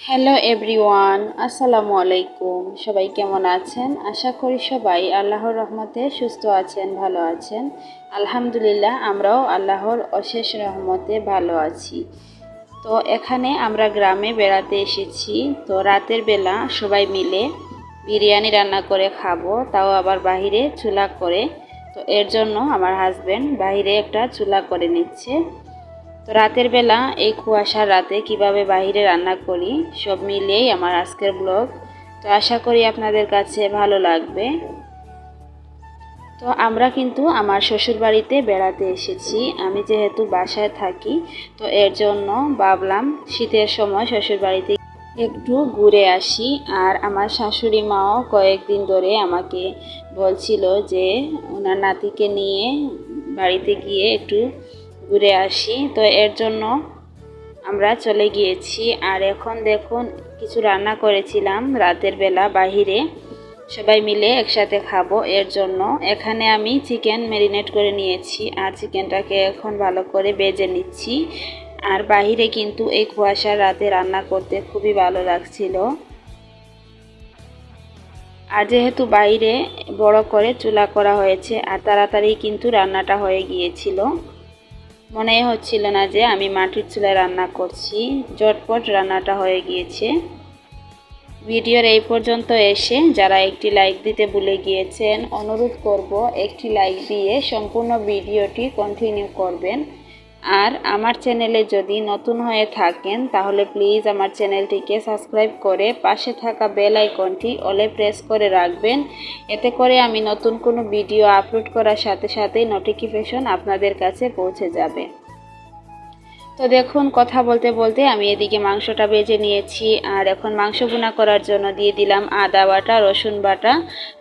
Hello everyone আসসালামু আলাইকুম সবাই কেমন আছেন? আশা করি সবাই আল্লাহর রহমতে সুস্থ আছেন, ভালো আছেন। আলহামদুলিল্লাহ, আমরাও আল্লাহর অশেষ রহমতে ভালো আছি। তো এখানে আমরা গ্রামে বেড়াতে এসেছি। তো রাতের বেলা সবাই মিলে বিরিয়ানি রান্না করে খাব, তাও আবার বাহিরে চুলা করে। তো এর জন্য আমার হাজব্যান্ড বাহিরে একটা চুলা করে নিচ্ছে। তো রাতের বেলা এই কুয়াশার রাতে কীভাবে বাহিরে রান্না করি, সব মিলিয়েই আমার আজকের ব্লগ। তো আশা করি আপনাদের কাছে ভালো লাগবে। তো আমরা কিন্তু আমার শ্বশুর বাড়িতে বেড়াতে এসেছি। আমি যেহেতু বাসায় থাকি, তো এর জন্য ভাবলাম শীতের সময় শ্বশুর বাড়িতে একটু ঘুরে আসি। আর আমার শাশুড়ি মাও কয়েকদিন ধরে আমাকে বলছিল যে ওনার নাতিকে নিয়ে বাড়িতে গিয়ে একটু ঘুরে আসি। তো এর জন্য আমরা চলে গিয়েছি। আর এখন দেখুন, কিছু রান্না করেছিলাম রাতের বেলা বাহিরে। সবাই মিলে একসাথে খাব এর জন্য। এখানে আমি চিকেন ম্যারিনেট করে নিয়েছি আর চিকেনটাকে এখন ভালো করে বেজে নিচ্ছি। আর বাহিরে কিন্তু এই কুয়াশার রাতে রান্না করতে খুবই ভালো লাগছিল। আর যেহেতু বাইরে বড় করে চুলা করা হয়েছে, আর তাড়াতাড়ি কিন্তু রান্নাটা হয়ে গিয়েছিল। মনে হচ্ছিল না যে আমি মাটির চুলায় রান্না করছি। জটপট রান্নাটা হয়ে গিয়েছে। ভিডিওর এই পর্যন্ত এসে যারা একটি লাইক দিতে ভুলে গিয়েছেন, অনুরোধ করব একটি লাইক দিয়ে সম্পূর্ণ ভিডিওটি কন্টিনিউ করবেন। আর আমার চ্যানেলে যদি নতুন হয়ে থাকেন, তাহলে প্লিজ আমার চ্যানেলটিকে সাবস্ক্রাইব করে পাশে থাকা বেল আইকনটি অলে প্রেস করে রাখবেন। এতে করে আমি নতুন কোনো ভিডিও আপলোড করার সাথে সাথেই নোটিফিকেশন আপনাদের কাছে পৌঁছে যাবে। তো দেখুন, কথা বলতে বলতে আমি এদিকে মাংসটা বেজে নিয়েছি। আর এখন মাংস বোনা করার জন্য দিয়ে দিলাম আদা বাটা, রসুন বাটা,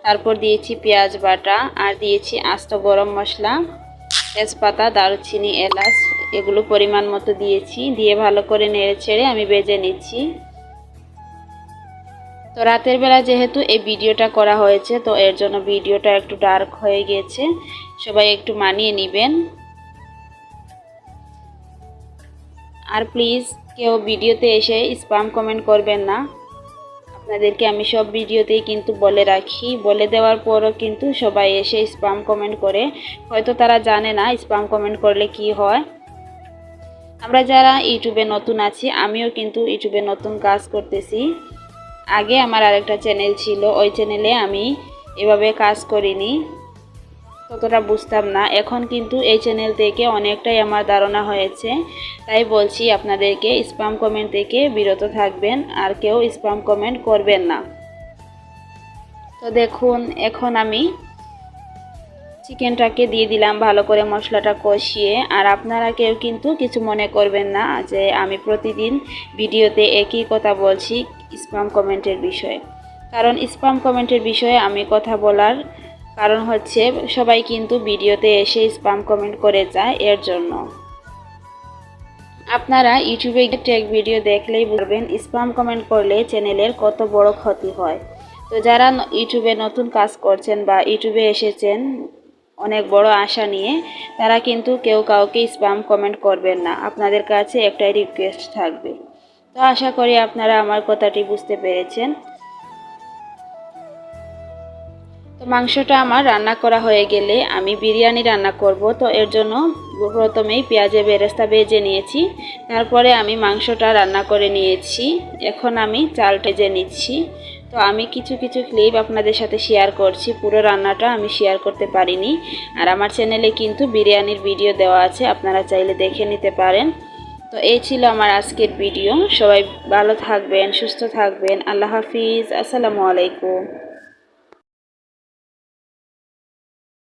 তারপর দিয়েছি পেঁয়াজ বাটা, আর দিয়েছি আস্ত গরম মশলা, তেজপাতা, দারুচিনি, এলাচ এগুলো পরিমাণ মতো দিয়েছি। দিয়ে ভালো করে নেড়ে ছেড়ে আমি বেজে নিচ্ছি। তো রাতের বেলা যেহেতু এই ভিডিওটা করা হয়েছে, তো এর জন্য ভিডিওটা একটু ডার্ক হয়ে গিয়েছে সবাই একটু মানিয়ে নেবেন। আর প্লিজ কেউ ভিডিওতে এসে স্পাম কমেন্ট করবেন না। আপনাদেরকে আমি সব ভিডিওতেই কিন্তু বলে রাখি। বলে দেওয়ার পরও কিন্তু সবাই এসে স্পাম কমেন্ট করে। হয়তো তারা জানে না স্পাম কমেন্ট করলে কি হয়। আমরা যারা ইউটিউবে নতুন আছি, আমিও কিন্তু ইউটিউবে নতুন কাজ করতেছি। আগে আমার আরেকটা চ্যানেল ছিল, ওই চ্যানেলে আমি এভাবে কাজ করিনি। ততটা বুঝতাম না। এখন কিন্তু এই চ্যানেল থেকে অনেকটাই আমার ধারণা হয়েছে। তাই বলছি, আপনাদেরকে স্পাম কমেন্ট থেকে বিরত থাকবেন, আর কেউ স্পাম কমেন্ট করবেন না। তো দেখুন, এখন আমি চিকেনটাকে দিয়ে দিলাম ভালো করে মশলাটা কষিয়ে। আর আপনারা কেউ কিন্তু কিছু মনে করবেন না যে আমি প্রতিদিন ভিডিওতে একই কথা বলছি স্পাম কমেন্টের বিষয়ে। কারণ স্পাম কমেন্টের বিষয়ে আমি কথা বলার কারণ হচ্ছে সবাই কিন্তু ভিডিওতে এসে স্পাম কমেন্ট করে যায় এর জন্য। আপনারা ইউটিউবে টেক ভিডিও দেখলেই বলবেন, স্পাম কমেন্ট করলে চ্যানেলের কত বড় ক্ষতি হয়। তো যারা ইউটিউবে নতুন কাজ করছেন বা ইউটিউবে এসেছেন অনেক বড় আশা নিয়ে, তারা কিন্তু কেউ কাউকে স্পাম কমেন্ট করবেন না। আপনাদের কাছে একটাই রিকোয়েস্ট থাকবে। তো আশা করি আপনারা আমার কথাটি বুঝতে পেরেছেন। তো মাংসটা আমার রান্না করা হয়ে গেলে আমি বিরিয়ানি রান্না করব। তো এর জন্য প্রথমেই পেঁয়াজে বেরেস্তা বেজে নিয়েছি। তারপরে আমি মাংসটা রান্না করে নিয়েছি। এখন আমি চাল টেজে নিচ্ছি। তো আমি কিছু কিছু ক্লিপ আপনাদের সাথে শেয়ার করছি। পুরো রান্নাটা আমি শেয়ার করতে পারিনি। আর আমার চ্যানেলে কিন্তু বিরিয়ানির ভিডিও দেওয়া আছে, আপনারা চাইলে দেখে নিতে পারেন। তো এই ছিল আমার আজকের ভিডিও সবাই ভালো থাকবেন, সুস্থ থাকবেন। আল্লাহ হাফিজ। আসসালামু আলাইকুম।